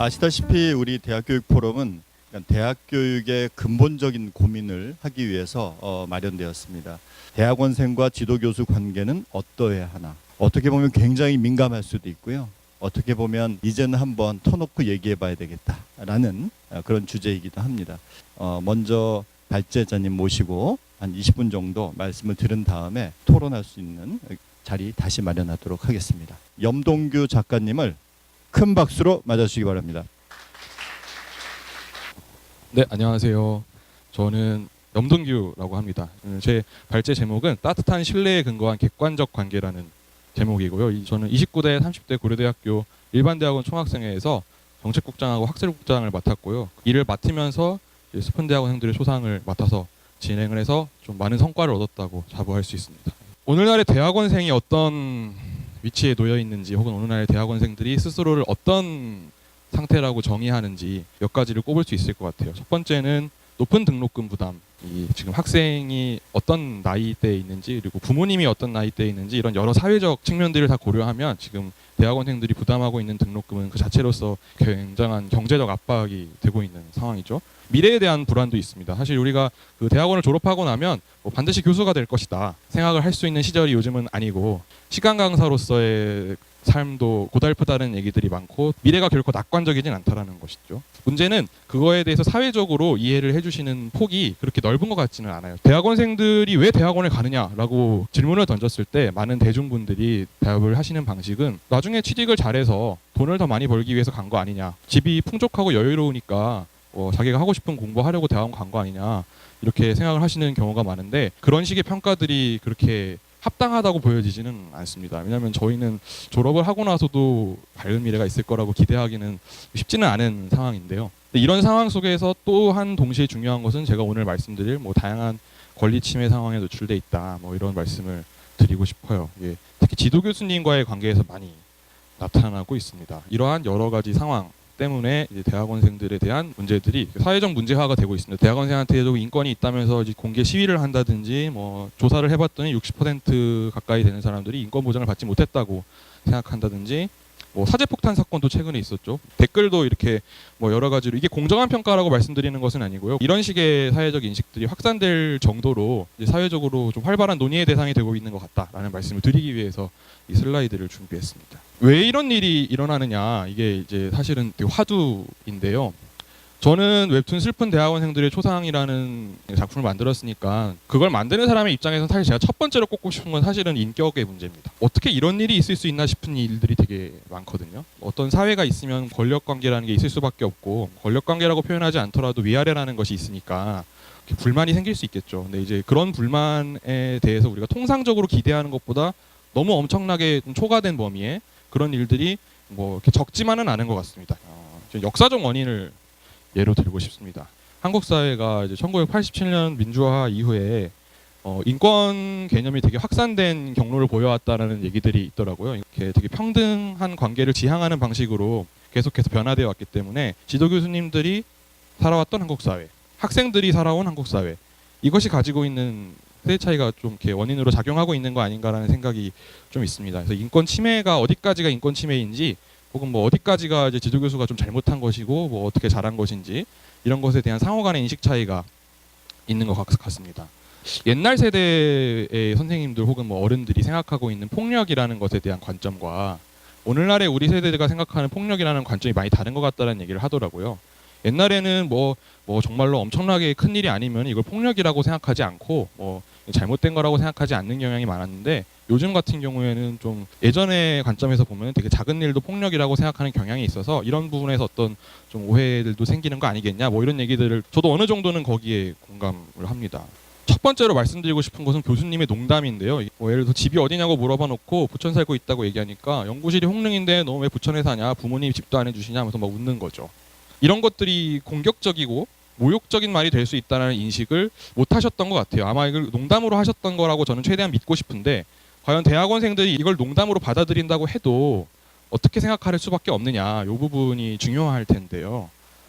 아시다시피 우리 대학교육 포럼은 그러니까 대학 교육의 근본적인 고민을 하기 위해서 어, 마련되었습니다. 대학원생과 지도교수 관계는 어떠해야 하나? 어떻게 보면 굉장히 민감할 수도 있고요. 어떻게 보면 이제는 한번 터놓고 얘기해 봐야 되겠다라는 어, 그런 주제이기도 합니다. 어, 먼저 발제자님 모시고 한 20분 정도 말씀을 들은 다음에 토론할 수 있는 자리 다시 마련하도록 하겠습니다. 염동규 작가님을 큰 박수로 맞아주시기 바랍니다. 네, 안녕하세요. 저는 염동규라고 합니다. 음, 제 발제 제목은 따뜻한 신뢰에 근거한 객관적 관계라는 제목이고요. 이- 저는 29대 30대 고려대학교 일반대학원 총학생회에서 정책국장하고 학술국장을 맡았고요. 이를 맡으면서 이제 스푼 대학원생들의 초상을 맡아서 진행을 해서 좀 많은 성과를 얻었다고 자부할 수 있습니다. 오늘날의 대학원생이 어떤 위치에 놓여 있는지 혹은 오늘날의 대학원생들이 스스로를 어떤 상태라고 정의하는지 몇 가지를 꼽을 수 있을 것 같아요. 첫 번째는 높은 등록금 부담. 이 지금 학생이 어떤 나이대에 있는지 그리고 부모님이 어떤 나이대에 있는지 이런 여러 사회적 측면들을 다 고려하면 지금 대학원생들이 부담하고 있는 등록금은 그 자체로서 굉장한 경제적 압박이 되고 있는 상황이죠. 미래에 대한 불안도 있습니다. 사실 우리가 그 대학원을 졸업하고 나면 뭐 반드시 교수가 될 것이다 생각을 할 수 있는 시절이 요즘은 아니고 시간 강사로서의 삶도 고달프다는 얘기들이 많고 미래가 결코 낙관적이진 않다라는 것이죠. 문제는 그거에 대해서 사회적으로 이해를 해주시는 폭이 그렇게 넓은 것 같지는 않아요. 대학원생들이 왜 대학원을 가느냐라고 질문을 던졌을 때 많은 대중분들이 대답을 하시는 방식은 나중에 취직을 잘해서 돈을 더 많이 벌기 위해서 간 거 아니냐. 집이 풍족하고 여유로우니까 어, 자기가 하고 싶은 공부하려고 대학원 간 거 아니냐. 이렇게 생각을 하시는 경우가 많은데 그런 식의 평가들이 그렇게 합당하다고 보여지지는 않습니다. 왜냐하면 저희는 졸업을 하고 나서도 밝은 미래가 있을 거라고 기대하기는 쉽지는 않은 상황인데요. 이런 상황 속에서 또한 동시에 중요한 것은 제가 오늘 말씀드릴 뭐 다양한 권리 침해 상황에 노출돼 있다. 뭐 이런 말씀을 드리고 싶어요. 예. 특히 지도 교수님과의 관계에서 많이 나타나고 있습니다. 이러한 여러 가지 상황 때문에 이제 대학원생들에 대한 문제들이 사회적 문제화가 되고 있습니다. 대학원생한테도 인권이 있다면서 이제 공개 시위를 한다든지 뭐 조사를 해봤더니 60% 가까이 되는 사람들이 인권 보장을 받지 못했다고 생각한다든지 뭐 사제폭탄 사건도 최근에 있었죠. 댓글도 이렇게 뭐 여러 가지로 이게 공정한 평가라고 말씀드리는 것은 아니고요. 이런 식의 사회적 인식들이 확산될 정도로 사회적으로 좀 활발한 논의의 대상이 되고 있는 것 같다라는 말씀을 드리기 위해서 이 슬라이드를 준비했습니다. 왜 이런 일이 일어나느냐 이게 이제 사실은 화두인데요. 저는 웹툰 슬픈 대학원생들의 초상이라는 작품을 만들었으니까 그걸 만드는 사람의 입장에서 사실 제가 첫 번째로 꼽고 싶은 건 사실은 인격의 문제입니다. 어떻게 이런 일이 있을 수 있나 싶은 일들이 되게 많거든요. 어떤 사회가 있으면 권력 관계라는 게 있을 수밖에 없고 권력 관계라고 표현하지 않더라도 위아래라는 것이 있으니까 불만이 생길 수 있겠죠. 근데 이제 그런 불만에 대해서 우리가 통상적으로 기대하는 것보다 너무 엄청나게 좀 초과된 범위에 그런 일들이 뭐 이렇게 적지만은 않은 것 같습니다. 어, 좀 역사적 원인을 예로 들고 싶습니다. 한국 사회가 이제 1987년 민주화 이후에 어, 인권 개념이 되게 확산된 경로를 보여왔다라는 얘기들이 있더라고요. 이렇게 되게 평등한 관계를 지향하는 방식으로 계속해서 변화되어 왔기 때문에 지도 교수님들이 살아왔던 한국 사회, 학생들이 살아온 한국 사회 이것이 가지고 있는 세대 차이가 좀 이렇게 원인으로 작용하고 있는 거 아닌가라는 생각이 좀 있습니다. 그래서 인권 침해가 어디까지가 인권 침해인지 혹은 뭐 어디까지가 이제 지도 교수가 좀 잘못한 것이고 뭐 어떻게 잘한 것인지 이런 것에 대한 상호 간의 인식 차이가 있는 것 같- 같습니다. 옛날 세대의 선생님들 혹은 뭐 어른들이 생각하고 있는 폭력이라는 것에 대한 관점과 오늘날의 우리 세대가 생각하는 폭력이라는 관점이 많이 다른 것 같다는 얘기를 하더라고요. 옛날에는 뭐, 뭐 정말로 엄청나게 큰 일이 아니면 이걸 폭력이라고 생각하지 않고 뭐 잘못된 거라고 생각하지 않는 경향이 많았는데 요즘 같은 경우에는 좀 예전의 관점에서 보면 되게 작은 일도 폭력이라고 생각하는 경향이 있어서 이런 부분에서 어떤 좀 오해들도 생기는 거 아니겠냐 뭐 이런 얘기들을 저도 어느 정도는 거기에 공감을 합니다. 첫 번째로 말씀드리고 싶은 것은 교수님의 농담인데요. 뭐 예를 들어 집이 어디냐고 물어봐 놓고 부천 살고 있다고 얘기하니까 연구실이 홍릉인데 너 왜 부천에 사냐? 부모님이 집도 안 해주시냐? 하면서 막 웃는 거죠. 이런 것들이 공격적이고 모욕적인 말이 될 수 있다는 인식을 못 하셨던 것 같아요. 아마 이걸 농담으로 하셨던 거라고 저는 최대한 믿고 싶은데 과연 대학원생들이 이걸 농담으로 받아들인다고 해도 어떻게 생각할 수밖에 없느냐 이 부분이 중요할 텐데요.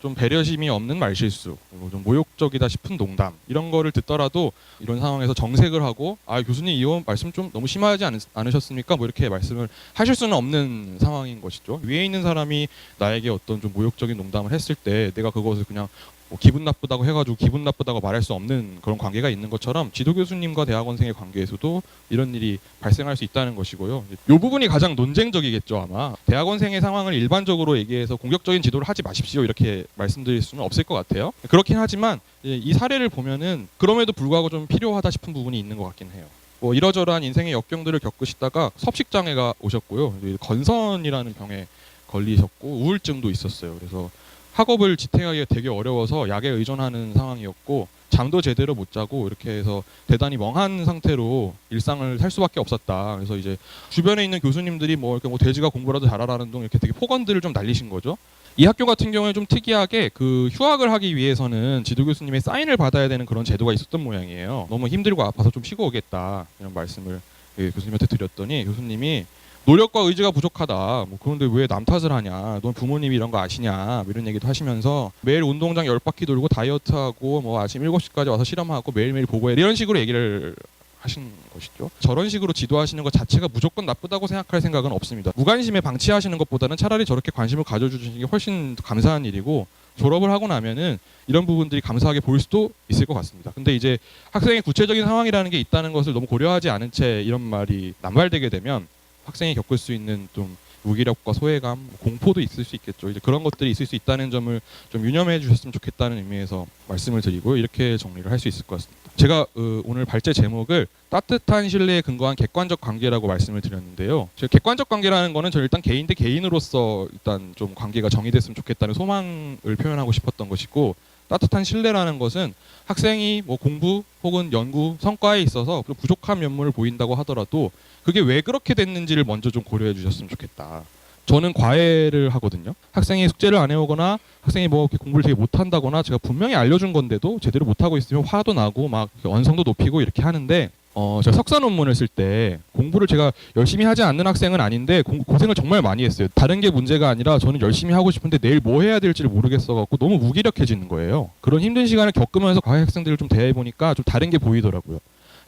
좀 배려심이 없는 말실수, 그리고 좀 모욕적이다 싶은 농담 이런 거를 듣더라도 이런 상황에서 정색을 하고 아 교수님 이 말씀 좀 너무 심하지 않, 않으 셨습니까? 뭐 이렇게 말씀을 하실 수는 없는 상황인 것이죠. 위에 있는 사람이 나에게 어떤 좀 모욕적인 농담을 했을 때 내가 그것을 그냥 뭐 기분 나쁘다고 해가지고 기분 나쁘다고 말할 수 없는 그런 관계가 있는 것처럼 지도 교수님과 대학원생의 관계에서도 이런 일이 발생할 수 있다는 것이고요. 이 부분이 가장 논쟁적이겠죠 아마 대학원생의 상황을 일반적으로 얘기해서 공격적인 지도를 하지 마십시오 이렇게 말씀드릴 수는 없을 것 같아요. 그렇긴 하지만 예, 이 사례를 보면은 그럼에도 불구하고 좀 필요하다 싶은 부분이 있는 것 같긴 해요. 뭐 이러저러한 인생의 역경들을 겪으시다가 섭식 장애가 오셨고요. 이 건선이라는 병에 걸리셨고 우울증도 있었어요. 그래서 학업을 지탱하기가 되게 어려워서 약에 의존하는 상황이었고 잠도 제대로 못 자고 이렇게 해서 대단히 멍한 상태로 일상을 살 수밖에 없었다. 그래서 이제 주변에 있는 교수님들이 뭐 이렇게 뭐 돼지가 공부라도 잘하라는 둥 이렇게 되게 폭언들을 좀 날리신 거죠. 이 학교 같은 경우에 좀 특이하게 그 휴학을 하기 위해서는 지도 교수님의 사인을 받아야 되는 그런 제도가 있었던 모양이에요. 너무 힘들고 아파서 좀 쉬고 오겠다 이런 말씀을 예, 교수님한테 드렸더니 교수님이 노력과 의지가 부족하다. 뭐 그런데 왜 남 탓을 하냐? 넌 부모님이 이런 거 아시냐? 뭐 이런 얘기도 하시면서 매일 운동장 열 바퀴 돌고 다이어트하고 뭐 아침 7시까지 와서 실험하고 매일매일 보고해. 이런 식으로 얘기를 하신 것이죠. 저런 식으로 지도하시는 것 자체가 무조건 나쁘다고 생각할 생각은 없습니다. 무관심에 방치하시는 것보다는 차라리 저렇게 관심을 가져주시는 게 훨씬 감사한 일이고 졸업을 하고 나면은 이런 부분들이 감사하게 보일 수도 있을 것 같습니다. 근데 이제 학생의 구체적인 상황이라는 게 있다는 것을 너무 고려하지 않은 채 이런 말이 남발되게 되면 학생이 겪을 수 있는 좀 무기력과 소외감, 공포도 있을 수 있겠죠. 이제 그런 것들이 있을 수 있다는 점을 좀 유념해 주셨으면 좋겠다는 의미에서 말씀을 드리고 이렇게 정리를 할 수 있을 것 같습니다. 제가 어, 오늘 발제 제목을 따뜻한 신뢰에 근거한 객관적 관계라고 말씀을 드렸는데요. 제 객관적 관계라는 거는 저 일단 개인 대 개인으로서 일단 좀 관계가 정의됐으면 좋겠다는 소망을 표현하고 싶었던 것이고 따뜻한 신뢰라는 것은 학생이 뭐 공부 혹은 연구 성과에 있어서 좀 부족한 면모를 보인다고 하더라도 그게 왜 그렇게 됐는지를 먼저 좀 고려해 주셨으면 좋겠다. 저는 과외를 하거든요. 학생이 숙제를 안 해오거나 학생이 뭐 이렇게 공부를 되게 못한다거나 제가 분명히 알려준 건데도 제대로 못하고 있으면 화도 나고 막 언성도 높이고 이렇게 하는데 어, 제가 석사 논문을 쓸 때 공부를 제가 열심히 하지 않는 학생은 아닌데 공- 고생을 정말 많이 했어요. 다른 게 문제가 아니라 저는 열심히 하고 싶은데 내일 뭐 해야 될지를 모르겠어 갖고 너무 무기력해지는 거예요. 그런 힘든 시간을 겪으면서 과외 학생들을 좀 대해 보니까 좀 다른 게 보이더라고요.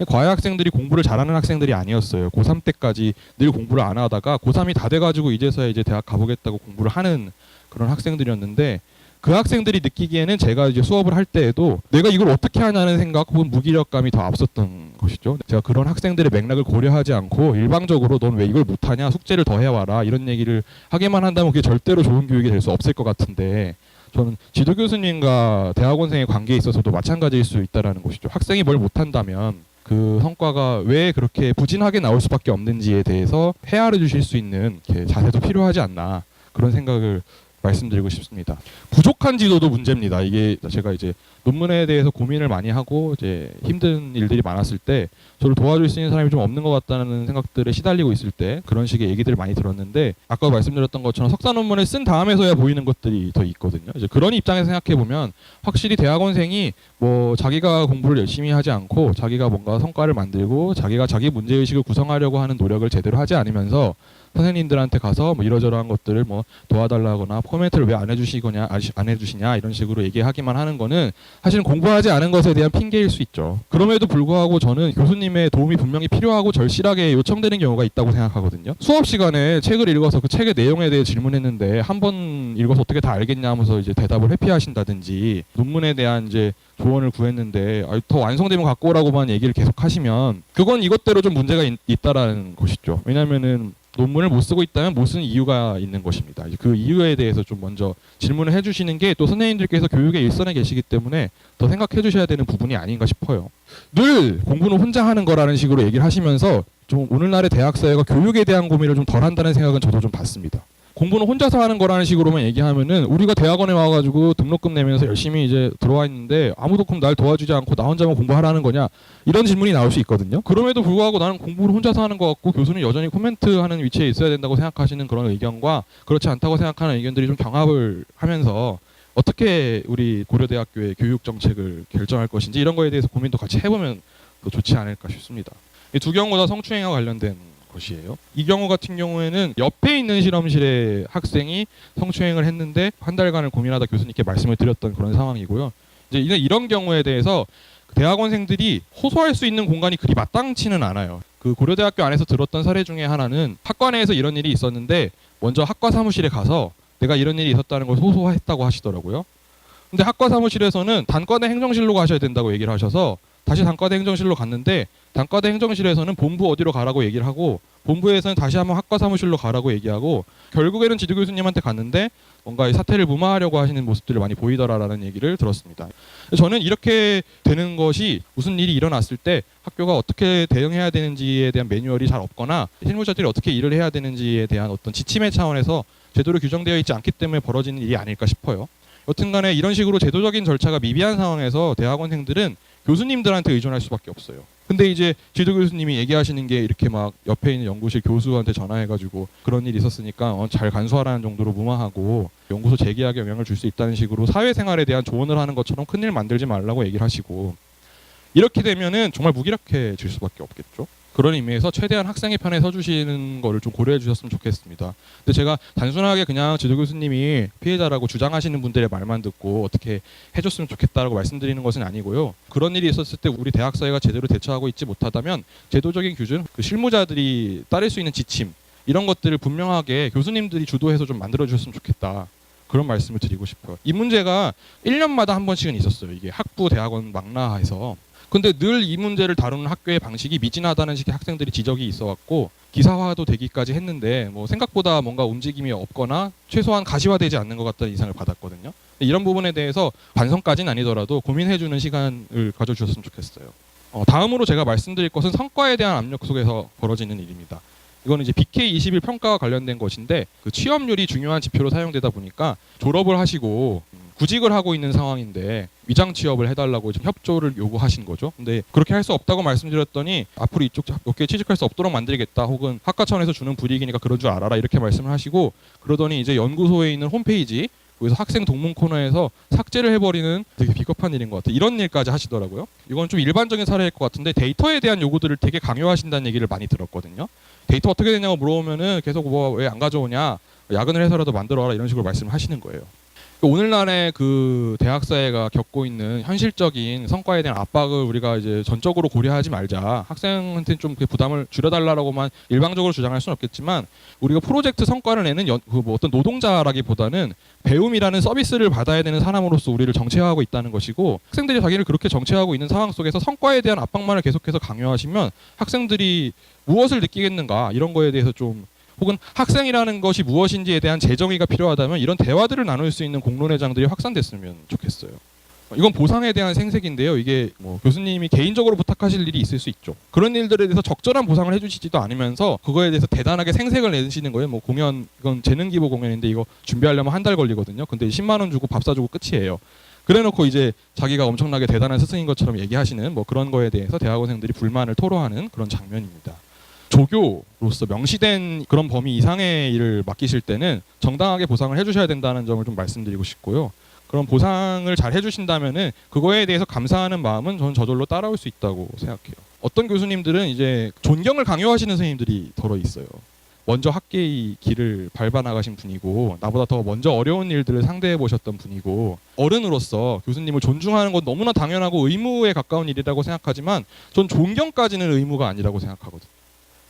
과외 학생들이 공부를 잘하는 학생들이 아니었어요. 고3 때까지 늘 공부를 안 하다가 고3이 다 돼가지고 이제서야 이제 대학 가보겠다고 공부를 하는 그런 학생들이었는데 그 학생들이 느끼기에는 제가 이제 수업을 할 때에도 내가 이걸 어떻게 하냐는 생각 혹은 무기력감이 더 앞섰던 것이죠. 제가 그런 학생들의 맥락을 고려하지 않고 일방적으로 넌 왜 이걸 못하냐 숙제를 더 해와라 이런 얘기를 하게만 한다면 그게 절대로 좋은 교육이 될 수 없을 것 같은데 저는 지도 교수님과 대학원생의 관계에 있어서도 마찬가지일 수 있다라는 것이죠. 학생이 뭘 못한다면 그 성과가 왜 그렇게 부진하게 나올 수밖에 없는지에 대해서 헤아려 주실 수 있는 자세도 필요하지 않나 그런 생각을 말씀드리고 싶습니다. 부족한 지도도 문제입니다. 이게 제가 이제 논문에 대해서 고민을 많이 하고 이제 힘든 일들이 많았을 때 저를 도와줄 수 있는 사람이 좀 없는 것 같다는 생각들에 시달리고 있을 때 그런 식의 얘기들을 많이 들었는데 아까 말씀드렸던 것처럼 석사 논문을 쓴 다음에서야 보이는 것들이 더 있거든요. 이제 그런 입장에서 생각해 보면 확실히 대학원생이 뭐 자기가 공부를 열심히 하지 않고 자기가 뭔가 성과를 만들고 자기가 자기 문제 의식을 구성하려고 하는 노력을 제대로 하지 않으면서 선생님들한테 가서 뭐 이러저러한 것들을 뭐 도와달라거나 코멘트를 왜 안 해주시거냐 안 해주시냐 이런 식으로 얘기하기만 하는 거는 사실은 공부하지 않은 것에 대한 핑계일 수 있죠. 그럼에도 불구하고 저는 교수님의 도움이 분명히 필요하고 절실하게 요청되는 경우가 있다고 생각하거든요. 수업 시간에 책을 읽어서 그 책의 내용에 대해 질문했는데 한 번 읽어서 어떻게 다 알겠냐 하면서 이제 대답을 회피하신다든지 논문에 대한 이제 조언을 구했는데 아, 더 완성되면 갖고 오라고만 얘기를 계속 하시면 그건 이것대로 좀 문제가 있, 있다라는 것이죠. 왜냐하면은 논문을 못 쓰고 있다면 못 쓰는 이유가 있는 것입니다. 그 이유에 대해서 좀 먼저 질문을 해주시는 게 또 선생님들께서 교육의 일선에 계시기 때문에 더 생각해 주셔야 되는 부분이 아닌가 싶어요. 늘 공부는 혼자 하는 거라는 식으로 얘기를 하시면서 좀 오늘날의 대학 사회가 교육에 대한 고민을 좀 덜 한다는 생각은 저도 좀 받습니다. 공부는 혼자서 하는 거라는 식으로만 얘기하면은 우리가 대학원에 와가지고 등록금 내면서 열심히 이제 들어와 있는데 아무도 그럼 날 도와주지 않고 나 혼자만 공부하라는 거냐 이런 질문이 나올 수 있거든요. 그럼에도 불구하고 나는 공부를 혼자서 하는 것 같고 교수는 여전히 코멘트하는 위치에 있어야 된다고 생각하시는 그런 의견과 그렇지 않다고 생각하는 의견들이 좀 경합을 하면서 어떻게 우리 고려대학교의 교육 정책을 결정할 것인지 이런 거에 대해서 고민도 같이 해보면 더 좋지 않을까 싶습니다. 이 두 경우 다 성추행과 관련된 것이에요. 이 경우 같은 경우에는 옆에 있는 실험실의 학생이 성추행을 했는데 한 달간을 고민하다 교수님께 말씀을 드렸던 그런 상황이고요. 이제 이런 경우에 대해서 대학원생들이 호소할 수 있는 공간이 그리 마땅치는 않아요. 그 고려대학교 안에서 들었던 사례 중에 하나는 학과 내에서 이런 일이 있었는데 먼저 학과 사무실에 가서 내가 이런 일이 있었다는 걸 호소했다고 하시더라고요. 근데 학과 사무실에서는 단과대 행정실로 가셔야 된다고 얘기를 하셔서 다시 단과대 행정실로 갔는데 단과대 행정실에서는 본부 어디로 가라고 얘기를 하고 본부에서는 다시 한번 학과 사무실로 가라고 얘기하고 결국에는 지도 교수님한테 갔는데 뭔가 이 사태를 무마하려고 하시는 모습들을 많이 보이더라라는 얘기를 들었습니다. 저는 이렇게 되는 것이 무슨 일이 일어났을 때 학교가 어떻게 대응해야 되는지에 대한 매뉴얼이 잘 없거나 실무자들이 어떻게 일을 해야 되는지에 대한 어떤 지침의 차원에서 제대로 규정되어 있지 않기 때문에 벌어지는 일이 아닐까 싶어요. 여튼간에 이런 식으로 제도적인 절차가 미비한 상황에서 대학원생들은 교수님들한테 의존할 수밖에 없어요. 근데 이제 지도 교수님이 얘기하시는 게 이렇게 막 옆에 있는 연구실 교수한테 전화해가지고 그런 일이 있었으니까 어, 잘 간수하라는 정도로 무마하고 연구소 재개하게 영향을 줄 수 있다는 식으로 사회생활에 대한 조언을 하는 것처럼 큰일 만들지 말라고 얘기를 하시고 이렇게 되면은 정말 무기력해질 수밖에 없겠죠. 그런 의미에서 최대한 학생의 편에 서주시는 거를 좀 고려해 주셨으면 좋겠습니다. 근데 제가 단순하게 그냥 지도 교수님이 피해자라고 주장하시는 분들의 말만 듣고 어떻게 해줬으면 좋겠다라고 말씀드리는 것은 아니고요. 그런 일이 있었을 때 우리 대학 사회가 제대로 대처하고 있지 못하다면 제도적인 규준, 그 실무자들이 따를 수 있는 지침 이런 것들을 분명하게 교수님들이 주도해서 좀 만들어 주셨으면 좋겠다. 그런 말씀을 드리고 싶어요. 이 문제가 1년마다 한 번씩은 있었어요. 이게 학부 대학원 망라해서 근데 늘 이 문제를 다루는 학교의 방식이 미진하다는 식의 학생들이 지적이 있어 왔고 기사화도 되기까지 했는데 뭐 생각보다 뭔가 움직임이 없거나 최소한 가시화되지 않는 것 같다는 인상을 받았거든요. 이런 부분에 대해서 반성까지는 아니더라도 고민해주는 시간을 가져주셨으면 좋겠어요. 어, 다음으로 제가 말씀드릴 것은 성과에 대한 압력 속에서 벌어지는 일입니다. 이거는 이제 BK21 평가와 관련된 것인데 그 취업률이 중요한 지표로 사용되다 보니까 졸업을 하시고 음, 구직을 하고 있는 상황인데 위장 취업을 해달라고 협조를 요구하신 거죠. 근데 그렇게 할 수 없다고 말씀드렸더니 앞으로 이쪽 업계에 취직할 수 없도록 만들겠다 혹은 학과 차원에서 주는 불이익이니까 그런 줄 알아라 이렇게 말씀을 하시고 그러더니 이제 연구소에 있는 홈페이지 거기서 학생 동문 코너에서 삭제를 해버리는 되게 비겁한 일인 것 같아요. 이런 일까지 하시더라고요. 이건 좀 일반적인 사례일 것 같은데 데이터에 대한 요구들을 되게 강요하신다는 얘기를 많이 들었거든요. 데이터 어떻게 되냐고 물어보면은 계속 뭐 왜 안 가져오냐 야근을 해서라도 만들어라 이런 식으로 말씀을 하시는 거예요. 오늘날의 그 대학 사회가 겪고 있는 현실적인 성과에 대한 압박을 우리가 이제 전적으로 고려하지 말자. 학생한테 좀 그 부담을 줄여달라고만 일방적으로 주장할 수는 없겠지만 우리가 프로젝트 성과를 내는 연, 그 뭐 어떤 노동자라기보다는 배움이라는 서비스를 받아야 되는 사람으로서 우리를 정체화하고 있다는 것이고 학생들이 자기를 그렇게 정체화하고 있는 상황 속에서 성과에 대한 압박만을 계속해서 강요하시면 학생들이 무엇을 느끼겠는가 이런 거에 대해서 좀 혹은 학생이라는 것이 무엇인지에 대한 재정의가 필요하다면 이런 대화들을 나눌 수 있는 공론회장들이 확산됐으면 좋겠어요. 이건 보상에 대한 생색인데요. 이게 뭐 교수님이 개인적으로 부탁하실 일이 있을 수 있죠. 그런 일들에 대해서 적절한 보상을 해주시지도 않으면서 그거에 대해서 대단하게 생색을 내시는 거예요. 뭐 공연 이건 재능 기부 공연인데 이거 준비하려면 한 달 걸리거든요. 근데 10만 원 주고 밥 사주고 끝이에요. 그래놓고 이제 자기가 엄청나게 대단한 스승인 것처럼 얘기하시는 뭐 그런 거에 대해서 대학원생들이 불만을 토로하는 그런 장면입니다. 조교로서 명시된 그런 범위 이상의 일을 맡기실 때는 정당하게 보상을 해주셔야 된다는 점을 좀 말씀드리고 싶고요. 그런 보상을 잘 해주신다면은 그거에 대해서 감사하는 마음은 저는 저절로 따라올 수 있다고 생각해요. 어떤 교수님들은 이제 존경을 강요하시는 선생님들이 더러 있어요. 먼저 학계의 길을 밟아 나가신 분이고 나보다 더 먼저 어려운 일들을 상대해 보셨던 분이고 어른으로서 교수님을 존중하는 건 너무나 당연하고 의무에 가까운 일이라고 생각하지만 전 존경까지는 의무가 아니라고 생각하거든요.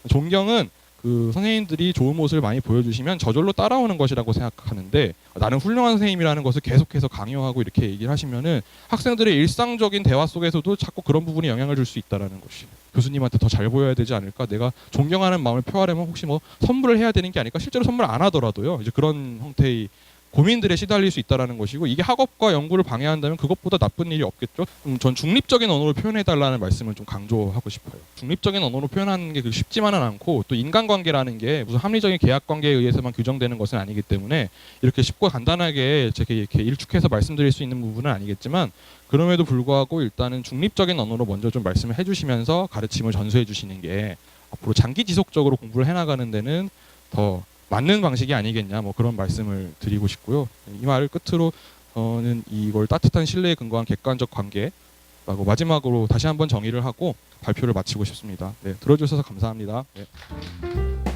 존경은 그 선생님들이 좋은 모습을 많이 보여주시면 저절로 따라오는 것이라고 생각하는데 나는 훌륭한 선생님이라는 것을 계속해서 강요하고 이렇게 얘기를 하시면은 학생들의 일상적인 대화 속에서도 자꾸 그런 부분이 영향을 줄 수 있다라는 것이 교수님한테 더 잘 보여야 되지 않을까? 내가 존경하는 마음을 표하려면 혹시 뭐 선물을 해야 되는 게 아닐까? 실제로 선물 안 하더라도요. 이제 그런 형태의 고민들에 시달릴 수 있다라는 것이고 이게 학업과 연구를 방해한다면 그것보다 나쁜 일이 없겠죠. 음, 전 중립적인 언어로 표현해 달라는 말씀을 좀 강조하고 싶어요. 중립적인 언어로 표현하는 게그 쉽지만은 않고 또 인간관계라는 게 무슨 합리적인 계약 관계에 의해서만 규정되는 것은 아니기 때문에 이렇게 쉽고 간단하게 제가 이렇게 일축해서 말씀드릴 수 있는 부분은 아니겠지만 그럼에도 불구하고 일단은 중립적인 언어로 먼저 좀 말씀을 해주시면서 가르침을 전수해 주시는 게 앞으로 장기 지속적으로 공부를 해나가는 데는 더 맞는 방식이 아니겠냐 뭐 그런 말씀을 드리고 싶고요. 이 말을 끝으로 저는 이걸 따뜻한 신뢰에 근거한 객관적 관계 라고 마지막으로 다시 한번 정의를 하고 발표를 마치고 싶습니다. 네, 들어주셔서 감사합니다. 네.